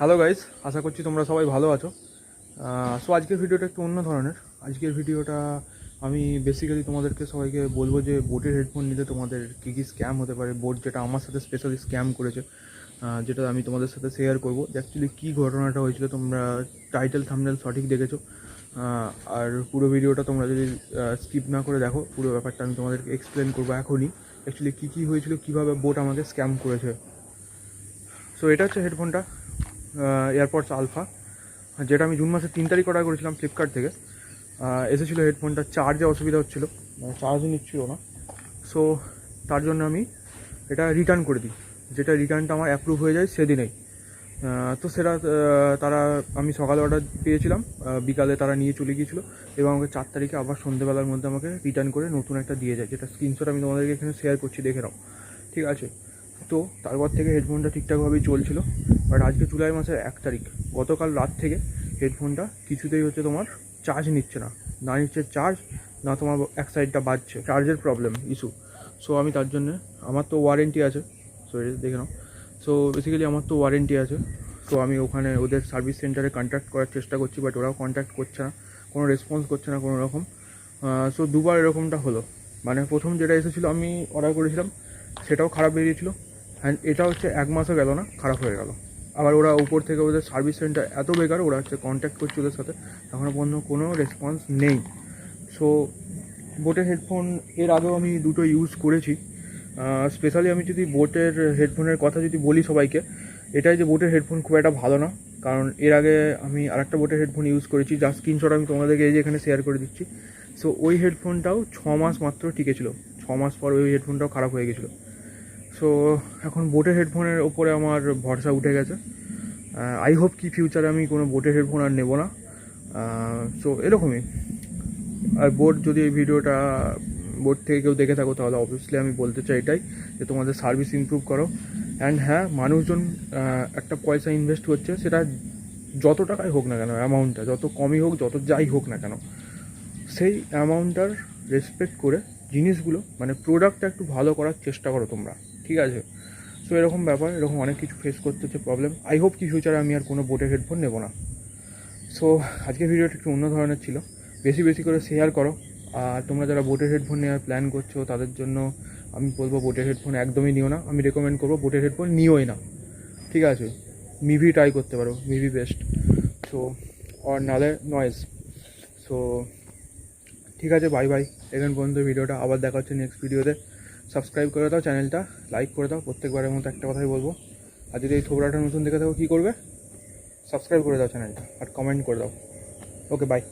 Hello guys আশা করছি তোমরা সবাই ভালো আছো। সো আজকের ভিডিওটা একটু অন্য ধরনের। আজকের ভিডিওটা আমি বেসিক্যালি তোমাদেরকে সবাইকে বলব যে বোটের হেডফোন নিলে তোমাদের কী কী স্ক্যাম হতে পারে। বোট যেটা আমার সাথে স্পেশালি স্ক্যাম করেছে যেটা আমি তোমাদের সাথে শেয়ার করব। অ্যাকচুয়ালি কী ঘটনাটা হয়েছিল, তোমরা টাইটেল থামনেল সঠিক দেখেছ। আর পুরো ভিডিওটা তোমরা যদি স্কিপ না করে দেখো, পুরো ব্যাপারটা আমি তোমাদেরকে এক্সপ্লেন করব এখনই। অ্যাকচুয়ালি কী কী হয়েছিল, কীভাবে বোট আমাকে স্ক্যাম করেছে। সো এটা হচ্ছে হেডফোনটা এয়ারপডস আলফা যেটা আমি জুন মাসের তিন তারিখ অর্ডার করেছিলাম ফ্লিপকার্ট থেকে। এসেছিল হেডফোনটা চার্জে অসুবিধা হচ্ছিল চার্জ নিচ্ছিল না। সো তার জন্য আমি এটা রিটার্ন করে দিই। যেটা রিটার্নটা আমার অ্যাপ্রুভ হয়ে যায় সেদিনেই। তো সেটা তারা, আমি সকালে অর্ডার পেয়েছিলাম বিকালে তারা নিয়ে চলে গিয়েছিল এবং আমাকে চার তারিখে আবার সন্ধ্যেবেলার মধ্যে আমাকে রিটার্ন করে নতুন একটা দিয়ে যায়, যেটা স্ক্রিনশট আমি তোমাদেরকে এখানে শেয়ার করছি, দেখে নাও। ঠিক আছে? তো, তারপর থেকে হেডফোনটা ঠিকঠাকভাবেই চলছিল। বাট আজকে জুলাই মাসের এক তারিখ। গতকাল রাত থেকে হেডফোনটা কিছুতেই হচ্ছে তোমার চার্জ নিচ্ছে না। না নিচ্ছে চার্জ না তোমার এক সাইডটা বাজছে। চার্জের প্রবলেম ইস্যু সো আমি তার জন্য, আমার তো ওয়ারেন্টি আছে। সো এটা দেখে নাও। সো বেসিক্যালি আমার তো ওয়ারেন্টি আছে। তো আমি ওখানে ওদের সার্ভিস সেন্টারে কন্ট্যাক্ট করার চেষ্টা করছি বাট ওরাও কন্ট্যাক্ট করছে না। কোনো রেসপন্স করছে না, কোনো রকম। সো দুবার এরকমটা হলো। মানে প্রথম যেটা এসেছিল, আমি অর্ডার করেছিলাম, সেটাও খারাপ বেরিয়েছিলো। অ্যান্ড এটা হচ্ছে এক মাসও গেল না, খারাপ হয়ে গেল। আবার ওরা উপর থেকে ওদের সার্ভিস সেন্টার এত বেকার, ওরা হচ্ছে কন্ট্যাক্ট করছে ওদের সাথে এখনও পর্যন্ত কোনো রেসপন্স নেই। সো বোটের হেডফোন এর আগেও আমি দুটো ইউজ করেছি। স্পেশালি আমি যদি বোটের হেডফোনের কথা যদি বলি সবাইকে, এটাই যে বোটের হেডফোন খুব একটা ভালো না। কারণ এর আগে আমি আরেকটা বোটের হেডফোন ইউজ করেছি যার স্ক্রিনশট আমি তোমাদেরকে এই যে এখানে শেয়ার করে দিচ্ছি। সো ওই হেডফোনটাও ছ মাস মাত্র টিকেছিল ছ মাস পর ওই হেডফোনটাও খারাপ হয়ে গেছিল। সো এখন বোটের হেডফোনের ওপরে আমার ভরসা উঠে গেছে। আই হোপ কি ফিউচারে আমি কোনো বোটের হেডফোন আর নেব না। সো এরকমই। আর বোট যদি এই ভিডিওটা বোট থেকে কেউ দেখে থাকো, তাহলে অবভিয়াসলি আমি বলতে চাই এটাই, যে তোমাদের সার্ভিস ইমপ্রুভ করো। অ্যান্ড হ্যাঁ মানুষজন একটা পয়সা ইনভেস্ট করছে, সেটা যত টাকাই হোক না কেন অ্যামাউন্টটা যত কমই হোক, যত যাই হোক না কেন, সেই অ্যামাউন্টটার রেসপেক্ট করে জিনিসগুলো মানে প্রোডাক্টটা একটু ভালো করার চেষ্টা করো তোমরা। ঠিক আছে? সো এরকম ব্যাপার, এরকম অনেক কিছু ফেস করতে হচ্ছে প্রবলেম আই হোপ কি ফিউচারে আমি আর কোনো বোটের হেডফোন নেব না। সো আজকের ভিডিওটা একটু অন্য ধরনের ছিল। বেশি বেশি করে শেয়ার করো। আর তোমরা যারা বোটের হেডফোন নেওয়ার প্ল্যান করছ, তাদের জন্য আমি বলব বোটের হেডফোন একদমই নিও না। আমি রেকমেন্ড করব বোটের হেডফোন নিওই না। ঠিক আছে? মিভি ট্রাই করতে পারো, মিভি বেস্ট সো আর নালে নয়েজ সো ঠিক আছে বাই বাই এখান পর্যন্ত ভিডিওটা আবার দেখা হচ্ছে নেক্সট ভিডিওতে সাবস্ক্রাইব করে দাও চ্যানেলটা লাইক করে দাও, প্রত্যেকবারের মতো একটা কথাই বলব। আর যদি এই থোবরাটা নতুন দেখে থাকো, কী করবে? সাবস্ক্রাইব করে দাও চ্যানেলটা আর কমেন্ট করে দাও। Okay bye